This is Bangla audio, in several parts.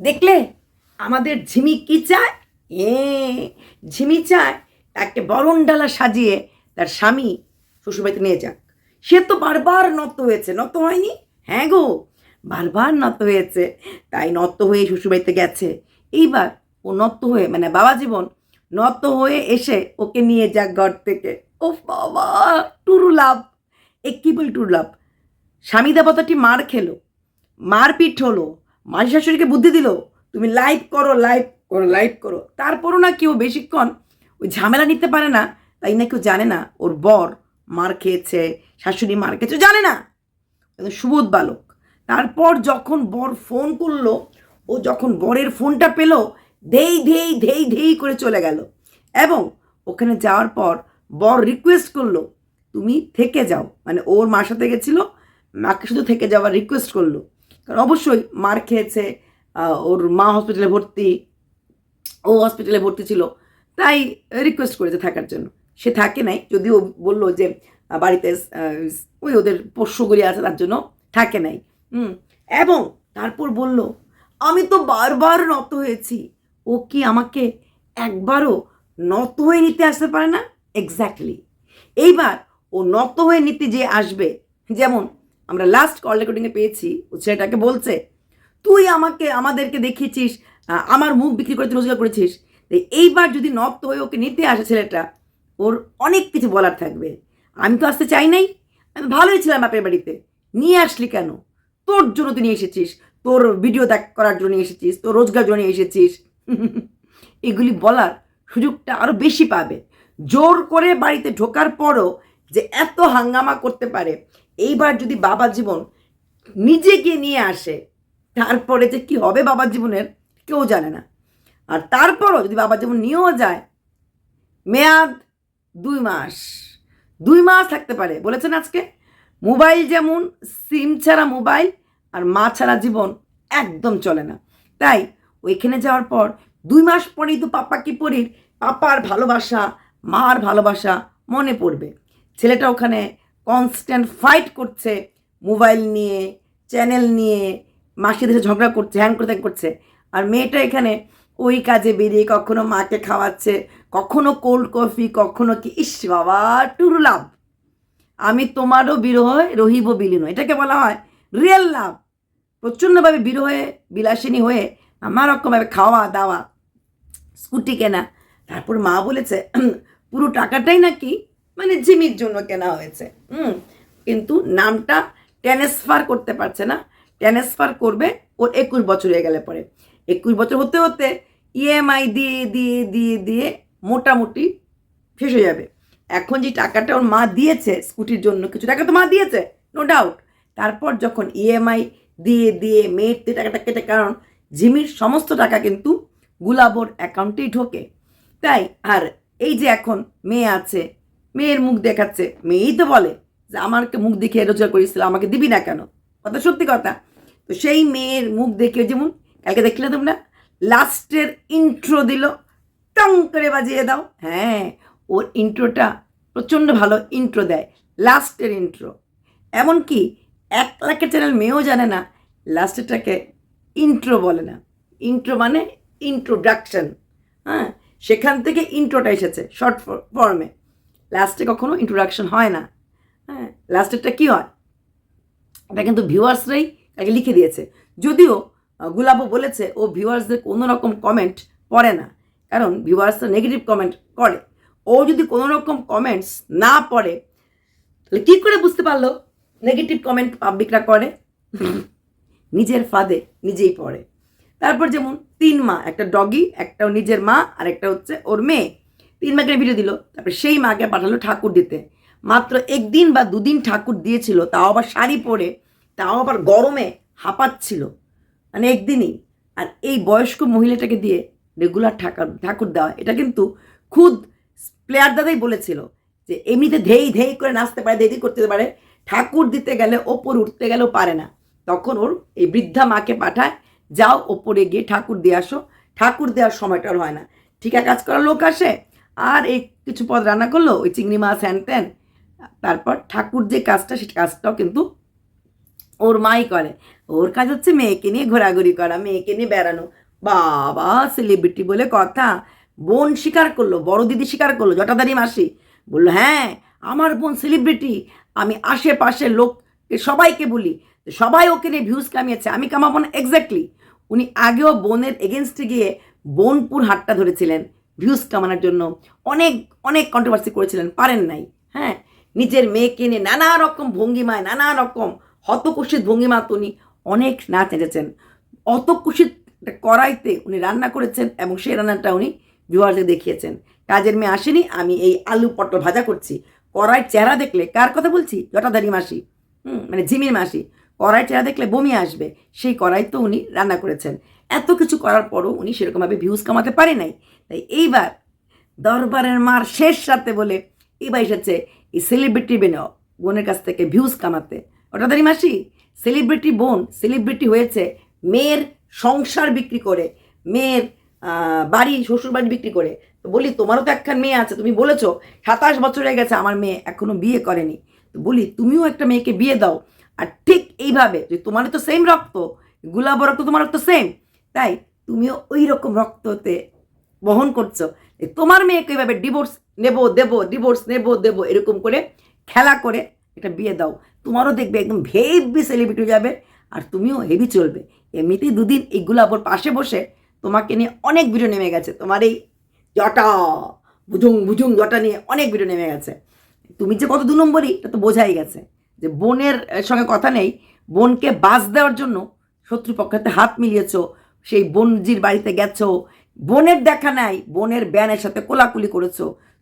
দেখলে? আমাদের ঝিমি কি চায়? এ, ঝিমি চায় একটা বরণ ডালা সাজিয়ে তার স্বামী শ্বশুরবাড়িতে নিয়ে যাক। সে তো বারবার নত হয়েছে। নত হয়নি? হ্যাঁ গো, বারবার নত হয়েছে। তাই নত হয়ে শ্বশুরবাড়িতে গেছে। এইবার ও নত হয়ে মানে বাবা জীবন নত হয়ে এসে ওকে নিয়ে যাক ঘর থেকে। ও বাবা, টুরু লাভ। এ কী বল টুরু লাভ? স্বামী দেবতাটি মার খেলো, মারপিট হলো। মাঝি শাশুড়িকে বুদ্ধি দিল, তুমি লাইভ করো লাইভ করো লাইভ করো। তারপরও না কেউ বেশিক্ষণ ওই ঝামেলা নিতে পারে না, তাই না কেউ জানে না ওর বর মার খেয়েছে, শাশুড়ি মার খেয়েছে জানে না। সুবোধ বালক। তারপর যখন বর ফোন করল, ও যখন বরের ফোনটা পেল, ধেই ধেই ধেই ধেই করে চলে গেল। এবং ওখানে যাওয়ার পর বর রিকোয়েস্ট করল, তুমি থেকে যাও। মানে ওর মার সাথে গেছিল, মাকে শুধু থেকে যাওয়ার রিকোয়েস্ট করল। কারণ অবশ্যই মার খেয়েছে ওর মা হসপিটালে ভর্তি, ও হসপিটালে ভর্তি ছিল, তাই রিকোয়েস্ট করেছে থাকার জন্য। সে থাকে নাই, যদিও বলল যে বাড়িতে ওই ওদের পোষ্যগুলি আছে, তার জন্য থাকে নাই। হুম, এবং তারপর বলল, আমি তো বারবার নত হয়েছি, ও কি আমাকে একবারও নত হয়ে নিতে আসতে পারে না? এক্স্যাক্টলি এইবার ও নত হয়ে নিতে যে আসবে, যেমন আমরা লাস্ট কল রেকর্ডিংয়ে পেয়েছি ছেলেটাকে বলছে, তুই আমাকে, আমাদেরকে দেখিয়েছিস আমার মুখ বিক্রি করে তুই রোজগার করেছিস এইবার যদি নত হয়ে ওকে নিতে আসে ছেলেটা, ওর অনেক কিছু বলার থাকবে। আমি তো আসতে চাই নাই, আমি ভালোই ছিলাম বাপের বাড়িতে। নিয়ে আসলি কেন? তোর জন্য তুই নিয়ে এসেছিস, তোর ভিডিও দেখ করার জন্য নিয়ে এসেছিস, তোর রোজগার জন্য নিয়ে এসেছিস। এগুলি বলার সুযোগটা আরও বেশি পাবে। জোর করে বাড়িতে ঢোকার পরও যে এত হাঙ্গামা করতে পারে, এইবার যদি বাবা জীবন নিজেকে নিয়ে আসে, তারপরে যে কি হবে বাবার জীবনের, কেউ জানে না। আর তারপরও যদি বাবা জীবন নিয়েও যায়, মেয়াদ দুই মাস দুই মাস থাকতে পারে। বলেছেন আজকে, মোবাইল যেমন, সিম ছাড়া মোবাইল আর মা ছাড়া জীবন একদম চলে না। তাই ওইখানে যাওয়ার পর দুই মাস পরেই তো পাপা কি পরির, পাপার ভালোবাসা, মার ভালোবাসা মনে পড়বে। ছেলেটা ওখানে কনস্ট্যান্ট ফাইট করছে মোবাইল নিয়ে চ্যানেল নিয়ে মাসিদের ঝগড়া করছে হ্যান করতে করছে। আর মেয়েটা এখানে ওই কাজে বেরিয়ে কখনো মাকে খাওয়াচ্ছে, কখনো কোল্ড কফি কখনো কি, ইস বাবা টুরু লাভ আমি তোমারও বিরহে রহিব বিলীন এটাকে বলা হয় রিয়েল লাভ প্রচণ্ডভাবে বিরহে বিলাসিনী হয়ে আমার রকমভাবে খাওয়া, দাওয়া, স্কুটি কেনা। তারপর মা বলেছে পুরো টাকাটাই নাকি মানে জিমির জন্য কেনা হয়েছে। হুম, কিন্তু নামটা ট্রান্সফার করতে পারছে না। ট্রান্সফার করবে ওর একুশ বছর হয়ে গেলে পরে। একুশ বছর হতে হতে ইএমআই দিয়ে দিয়ে দিয়ে দিয়ে মোটামুটি শেষ হয়ে যাবে। এখন যে টাকাটা ওর মা দিয়েছে স্কুটির জন্য, কিছু টাকা তো মা দিয়েছে নো ডাউট তারপর যখন ইএমআই দিয়ে দিয়ে মেয়ের দিয়ে টাকাটা কেটে, কারণ জিমির সমস্ত টাকা কিন্তু গুলাবোর অ্যাকাউন্টেই ঢোকে। তাই আর এই যে এখন মেয়ে আছে মেয়ের মুখ দেখাচ্ছে। মেয়েই তো বলে যে, আমাকে মুখ দেখিয়ে রোজগার করেছিল আমাকে দিবি না কেন? কথা সত্যি কথা। তো সেই মেয়ের মুখ দেখে যেমন কালকে দেখলে তোমরা, লাস্টের ইন্ট্রো দিল, টং করে বাজিয়ে দাও। হ্যাঁ ওর ইন্ট্রোটা প্রচণ্ড ভালো ইন্ট্রো দেয়, লাস্টের ইন্ট্রো এমনকি এক লাখের চ্যানেল মেয়েও জানে না, লাস্টেরটাকে ইন্ট্রো বলে না। ইন্ট্রো মানে ইন্ট্রোডাকশন হ্যাঁ সেখান থেকে ইন্ট্রোটা এসেছে শর্ট ফর্মে লাস্টে কখনো ইন্ট্রোডাকশন হয় না। হ্যাঁ লাস্টেরটা কী হয়? এটা কিন্তু ভিউয়ার্সরাই তাকে লিখে দিয়েছে। যদিও আহ, গুলাবও বলেছে ও ভিউয়ার্সদের কোনো রকম কমেন্ট পড়ে না। কারণ ভিউয়ার্সরা নেগেটিভ কমেন্ট করে। ও যদি কোনো রকম কমেন্টস না পড়ে তাহলে কী করে বুঝতে পারল? নেগেটিভ কমেন্ট পাবলিকরা করে। নিজের ফাঁদে নিজেই পড়ে। তারপর যেমন তিন মা একটা ডগি একটা নিজের মা আর একটা হচ্ছে ওর মেয়ে। তিন মাকে ভিডিও দিল। তারপরে সেই মাকে পাঠালো ঠাকুর দিতে। মাত্র একদিন বা দুদিন ঠাকুর দিয়েছিল, তাও আবার শাড়ি পরে, তাও আবার গরমে হাঁপাচ্ছিল। মানে একদিনই। আর এই বয়স্ক মহিলাটাকে দিয়ে রেগুলার ঠাকুর ঠাকুর দেওয়া, এটা কিন্তু খুদ প্লেয়ার দাদাই বলেছিল যে এমনিতে ধেই ধেই করে নাচতে পারে ধেই করতে পারে, ঠাকুর দিতে গেলে ওপর উঠতে গেলেও পারে না। তখন ওর এই বৃদ্ধা মাকে পাঠায়, যাও ওপরে গিয়ে ঠাকুর দিয়ে আসো। ঠাকুর দেওয়ার সময়টা হয় না। ঠিকা কাজ করার লোক আসে আর এই কিছু পদ রান্না করল, ওই চিংড়ি মাছ হ্যান ত্যান তারপর ঠাকুর যে কাজটা, সেই কাজটাও কিন্তু ওর মাই করে। ওর কাজ হচ্ছে মেয়েকে নিয়ে ঘোরাঘুরি করা, মেয়েকে নিয়ে বেড়ানো। বাবা সেলিব্রিটি বলে কথা। বোন স্বীকার করল, বড় দিদি স্বীকার করল, জটাদারি মাসি। বলল হ্যাঁ আমার বোন সেলিব্রিটি আমি আশেপাশে লোককে সবাইকে বলি সবাই ওকে নিয়ে ভিউজ কামিয়েছে, আমি কামাবো না এক্স্যাক্টলি উনি আগেও বোনের এগেনস্টে গিয়ে বোনপুর হাটটা ধরেছিলেন। ভিউজ কামানোর জন্য অনেক অনেক কন্ট্রোভার্সি করেছিলেন, পারেন নাই। হ্যাঁ নিজের মেয়েকে নিয়ে নানা রকম ভঙ্গিমায়, নানা রকম হতকুশিত ভঙ্গিমা উনি অনেক নাচ নেচেছেন। অতকুশিত কড়াইতে উনি রান্না করেছেন এবং সেই রান্নাটা উনি ভিউয়ারদের দেখিয়েছেন। কাজের মেয়ে আসেনি, আমি এই আলু পটল ভাজা করছি। কড়াই চেহারা দেখলে কার কথা বলছি? জটাধারী মাসি। হুম মানে ঝিমির মাসি। কড়াই চেহারা দেখলে বমি আসবে। সেই কড়াই তো উনি রান্না করেছেন। এত কিছু করার পরও উনি সেরকমভাবে ভিউজ কামাতে পারে নাই। তাই এইবার দরবারের মার শেষ রাতে বলে এবার এসেছে এই সেলিব্রিটি বেনাও, বোনের কাছ থেকে ভিউজ কামাতে। ওটাদারি মাসি সেলিব্রিটি বোন সেলিব্রিটি হয়েছে, মেয়ের সংসার বিক্রি করে, মেয়ের বাড়ি শ্বশুর বাড়ি বিক্রি করে। তো বলি, তোমারও তো একখান মেয়ে আছে, তুমি বলেছ, সাতাশ বছর হয়ে গেছে আমার মেয়ে এখনও বিয়ে করেনি। তো বলি, তুমিও একটা মেয়েকে বিয়ে দাও। আর ঠিক এইভাবে, যে তোমার তো সেম রক্ত গুলাব রক্ত তোমার রক্ত সেম তাই তুমিও ওই রকম রক্ততে বহন করছ তোমার মেয়েকে এভাবে ডিভোর্স নেব, দেব ডিভোর্স নেব, দেব, এরকম করে খেলা করে এটা বিয়ে দাও। তোমারও দেখবে একদম হেভি সেলিব্রিটি যাবে আর তুমিও হেভি চলবে। এমনিতেই দুদিন এই গুলাবর পাশে বসে তোমাকে নিয়ে অনেক ভিডিও নেমে গেছে। তোমার এই জটা বুঝুং বুঝুং জটা নিয়ে অনেক ভিডিও নেমে গেছে। তুমি যে কত দু নম্বরই, এটা তো বোঝাই গেছে যে বোনের সঙ্গে কথা নেই। বোনকে বাস দেওয়ার জন্য শত্রুপক্ষের হাত মিলিয়েছো। সেই বোনজির বাড়িতে গেছো, বোনের দেখা নাই, বোনের ব্যানের সাথে কোলাকুলি করেছ।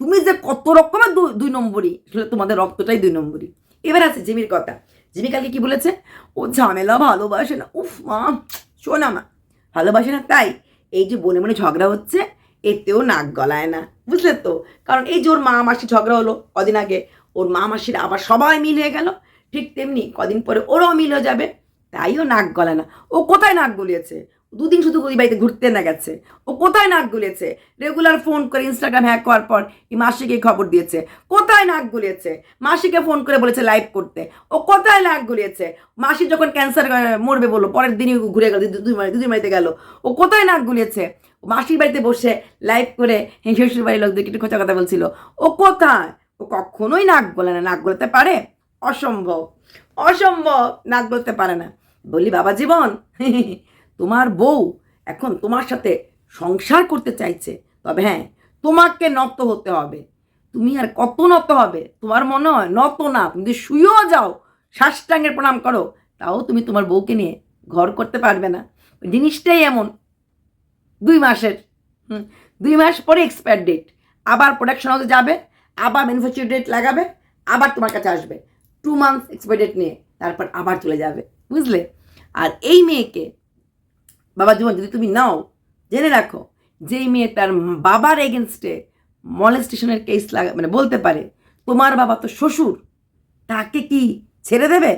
তুমি যে কত রকমের দুই নম্বরই, আসলে তোমাদের রক্তটাই দুই নম্বরই। এবার আছে জিমির কথা। জিমি কালকে কি বলেছে? ও ঝামেলা ভালোবাসে না। উফ মা, শোনা মা, ভালোবাসে না তাই এই যে বনে মনে ঝগড়া হচ্ছে, এতেও নাক গলায় না, বুঝলে তো? কারণ এই যে ওর মা মাসি ঝগড়া হলো কদিন আগে, ওর মা মাসির আবার সবাই মিল হয়ে গেল, ঠিক তেমনি কদিন পরে ওরাও মিল হয়ে যাবে, তাইও নাক গলায় না। ও কোথায় নাক গলিয়েছে? দুদিন শুধু ওই বাড়িতে ঘুরতে না গেছে। ও কোথায় নাক গুলেছে? রেগুলার ফোন করে ইনস্টাগ্রাম হ্যাক করার পর এই মাসিকে খবর দিয়েছে। কোথায় নাক গলিয়েছে মাসিকে ফোন করে বলেছে লাইভ করতে। ও কোথায় নাক গুলিয়েছে মাসি যখন ক্যান্সার মরবে বলল, পরের দিনই ঘুরে গেল বাড়ি দুই বাড়িতে গেল। ও কোথায় নাক গলিয়েছে মাসির বাড়িতে বসে লাইভ করে শ্বশুর বাড়ির লোকদের একটু খোঁচা কথা বলছিল। ও কোথায়? ও কখনোই নাক গলে না, নাক গলাতে পারে? অসম্ভব। অসম্ভব, নাক গলতে পারে না। বলি, বাবা জীবন তোমার বউ এখন তোমার সাথে সংসার করতে চাইছে, তবে হ্যাঁ তোমাকে নত হতে হবে। তুমি আর কত নত হবে? তোমার মনে হয় নত না, তুমি যদি শুয়েও যাও, সাষ্টাঙ্গের প্রণাম করো, তাও তুমি তোমার বউকে নিয়ে ঘর করতে পারবে না। জিনিসটাই এমন। দুই মাসের দুই মাস পরে এক্সপায়ার ডেট আবার প্রোডাকশন হাউসে যাবে, আবার ম্যানুফ্যাকচার ডেট লাগাবে, আবার তোমার কাছে আসবে। টু মান্থস এক্সপায়ার ডেট নিয়ে তারপর আবার চলে যাবে, বুঝলে? আর এই মেয়েকে বাবা জীবন, যদি তুমি নাও, জেনে রাখো, যেই মেয়ে তার বাবার এগেনস্টে মলেস্টেশনের কেস লাগা মানে বলতে পারে, তোমার বাবা তো শ্বশুর, তাকে কি ছেড়ে দেবে?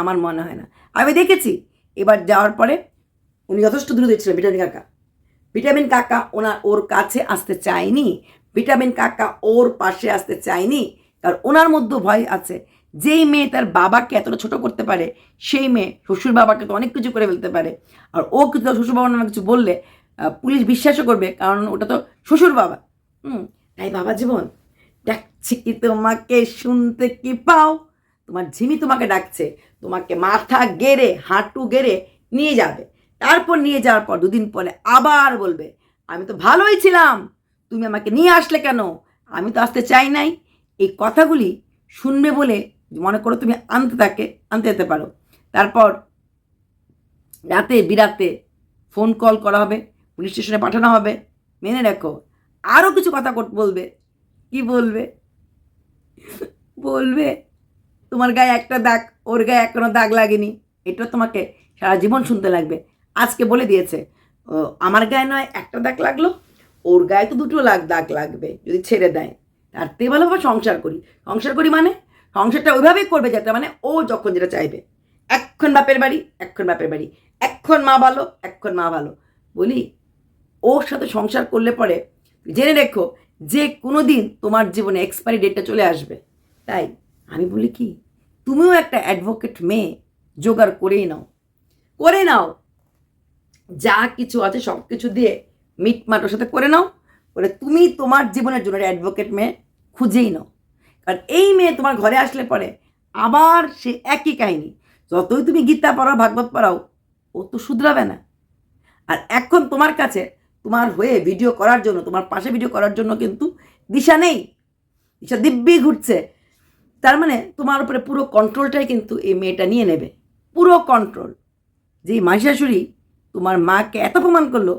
আমার মনে হয় না। আমি দেখেছি, এবার যাওয়ার পরে উনি যথেষ্ট দূরে ছিলেন ভিটামিন কাকা। ভিটামিন কাকা ওনার ওর কাছে আসতে চায়নি, ভিটামিন কাকা ওর পাশে আসতে চায়নি, কারণ ওনার মধ্যে ভয় আছে। যেই মেয়ে তার বাবাকে এতটা ছোট করতে পারে, সেই মেয়ে শ্বশুর বাবাকে তো অনেক কিছু করে ফেলতে পারে। আর ও কিন্তু শ্বশুর বাবা নামে কিছু বললে পুলিশ বিশ্বাসও করবে, কারণ ওটা তো শ্বশুর বাবা। হুম, তাই বাবা জীবন, ডাকছি কি তোমাকে, শুনতে কি পাও? তোমার ঝিমি তোমাকে ডাকছে, তোমাকে মাথা গেড়ে, হাঁটু গেড়ে নিয়ে যাবে। তারপর নিয়ে যাওয়ার পর দুদিন পরে আবার বলবে, আমি তো ভালোই ছিলাম, তুমি আমাকে নিয়ে আসলে কেন? আমি তো আসতে চাই নাই। এই কথাগুলি শুনবে বলে মনে করো তুমি আনতে তাকে, আনতে যেতে পারো। তারপর রাতে, বিরাতে ফোন কল করা হবে পুলিশ স্টেশনে পাঠানো হবে। মেনে রাখো। আরও কিছু কথা বলবে। কি বলবে? বলবে, তোমার গায়ে একটা দাগ, ওর গায়ে এখনও দাগ লাগেনি। এটা তোমাকে সারা জীবন শুনতে লাগবে। আজকে বলে দিয়েছে আমার গায়ে নয়, একটা দাগ লাগল, ওর গায়ে তো দুটো লাগ, দাগ লাগবে, যদি ছেড়ে দেয়। তার থেকে ভালো ভাবে সংসার করি। সংসার করি মানে সংসারটা ওইভাবেই করবে যাতে মানে ও যখন যেটা চাইবে। এক্ষণ বাপের বাড়ি এক্ষণ বাপের বাড়ি। এক্ষণ মা ভালো এক্ষণ মা ভালো। বলি, ওর সাথে সংসার করলে পরে, জেনে রেখো, যে কোনো দিন তোমার জীবনে এক্সপায়ারি ডেটটা চলে আসবে। তাই আমি বলি কি, তুমিও একটা অ্যাডভোকেট মেয়ে, জোগাড় করেই নাও। করে নাও। যা কিছু আছে সব কিছু দিয়ে মিটমাট ওর সাথে করে নাও। করে তুমি তোমার জীবনের জন্য অ্যাডভোকেট মেয়ে খুঁজেই নাও। কারণ এই মেয়ে তোমার ঘরে আসলে পরে আবার সে একই কাহিনী। যতই তুমি গীতা পড়াও, ভাগবত পড়াও, ও তো শুধরাবে না। আর এখন তোমার কাছে তোমার হয়ে ভিডিও করার জন্য, তোমার পাশে ভিডিও করার জন্য কিন্তু দিশা নেই। দিশা দিব্যি ঘুরছে। তার মানে তোমার উপরে পুরো কন্ট্রোলটাই কিন্তু এই মেয়েটা নিয়ে নেবে। পুরো কন্ট্রোল যেই মাহিষাসুরি তোমার মাকে এত অপমান করল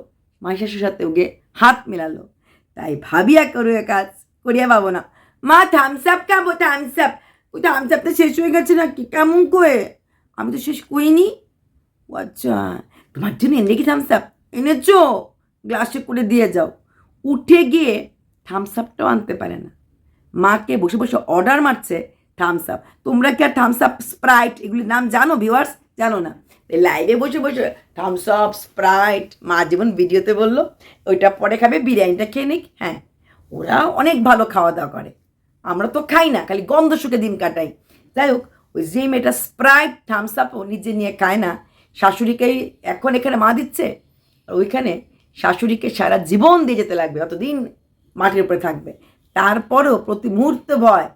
মাহিষাসুর সাথে ওকে হাত মেলালো। তাই ভাবিয়া করুয়ে কাজ, করিয়া পাবো না। মা থামস আপ খাব থামস আপ ওই থামস আপ তো শেষ হয়ে গেছে নাকি? কেমন করে? আমি তো শেষ করিনি। ও আচ্ছা তোমার জন্য এনে কি থামস আপ এনেছো? গ্লাসে করে দিয়ে যাও। উঠে গিয়ে থামস আপটাও আনতে পারে না। মাকে বসে বসে অর্ডার মারছে থামস আপ তোমরা কি আর থামস আপ স্প্রাইট এগুলির নাম জানো ভিউয়ার্স জানো না। লাইভে বসে বসে থামস আপ স্প্রাইট মা যেমন ভিডিওতে বলল, ওইটা পরে খাবে, বিরিয়ানিটা খেয়ে নিক। হ্যাঁ ওরা অনেক ভালো খাওয়া দাওয়া করে। আমরা তো খাই না, খালি গন্ধ শুকে দিন কাটাই। যাই হোক, ওই যে মেয়েটা স্প্রাইট থামস আপ ও নিজে নিয়ে খায় না, শাশুড়িকেই এখন এখানে মা দিচ্ছে, আর ওইখানে শাশুড়িকে সারা জীবন দিয়ে যেতে লাগবে, অতদিন মাটির উপরে থাকবে। তারপরেও প্রতি মুহূর্তে ভয়,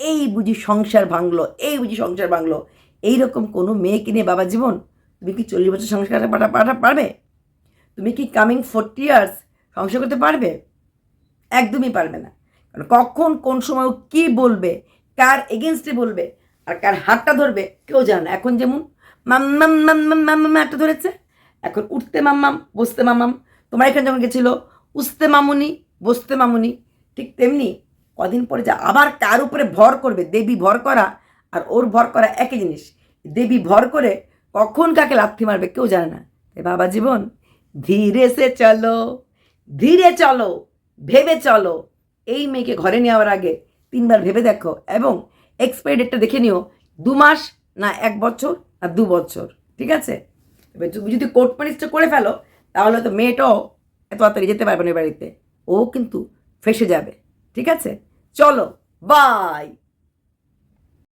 এই বুঝি সংসার ভাঙলো, এই বুঝি সংসার ভাঙলো, এইরকম কোনো মেয়েকে নিয়ে বাবা জীবন? তুমি কি চল্লিশ বছর সংসার পাঠা পাঠা পারবে? তুমি কি কামিং ফোরটি ইয়ার্স সংসার করতে পারবে? একদমই পারবে না। কখন কোন সময় কী বলবে, কার এগেনস্টে বলবে আর কার হাতটা ধরবে, কেউ জানে না। এখন যেমন মাম মাম মাম মাম মাম মাম হাতটা ধরেছে, এখন উঠতে মাম্মাম বসতে মামাম তোমার এখানে যখন গেছিল উঠতে মামুনি, বসতে মামুনি, ঠিক তেমনি কদিন পরে যা, আবার কার উপরে ভর করবে? দেবী ভর করা আর ওর ভর করা একই জিনিস। দেবী ভর করে কখন কাকে লাথি মারবে কেউ জানে না। এ বাবা জীবন, ধীরে সে চলো, ধীরে চলো, ভেবে চলো। এই মেয়েকে ঘরে নেওয়ার আগে তিনবার ভেবে দেখো এবং এক্সপায়ারি ডেটটা দেখে নিও, দু মাস না এক বছর না দু বছর, ঠিক আছে? এবার তুমি যদি কোর্ট ম্যারেজটা করে ফেলো, তাহলে তো মেয়েটাও এত তাড়াতাড়ি যেতে পারবে না বাড়িতে, ও কিন্তু ফেসে যাবে, ঠিক আছে? চলো বাই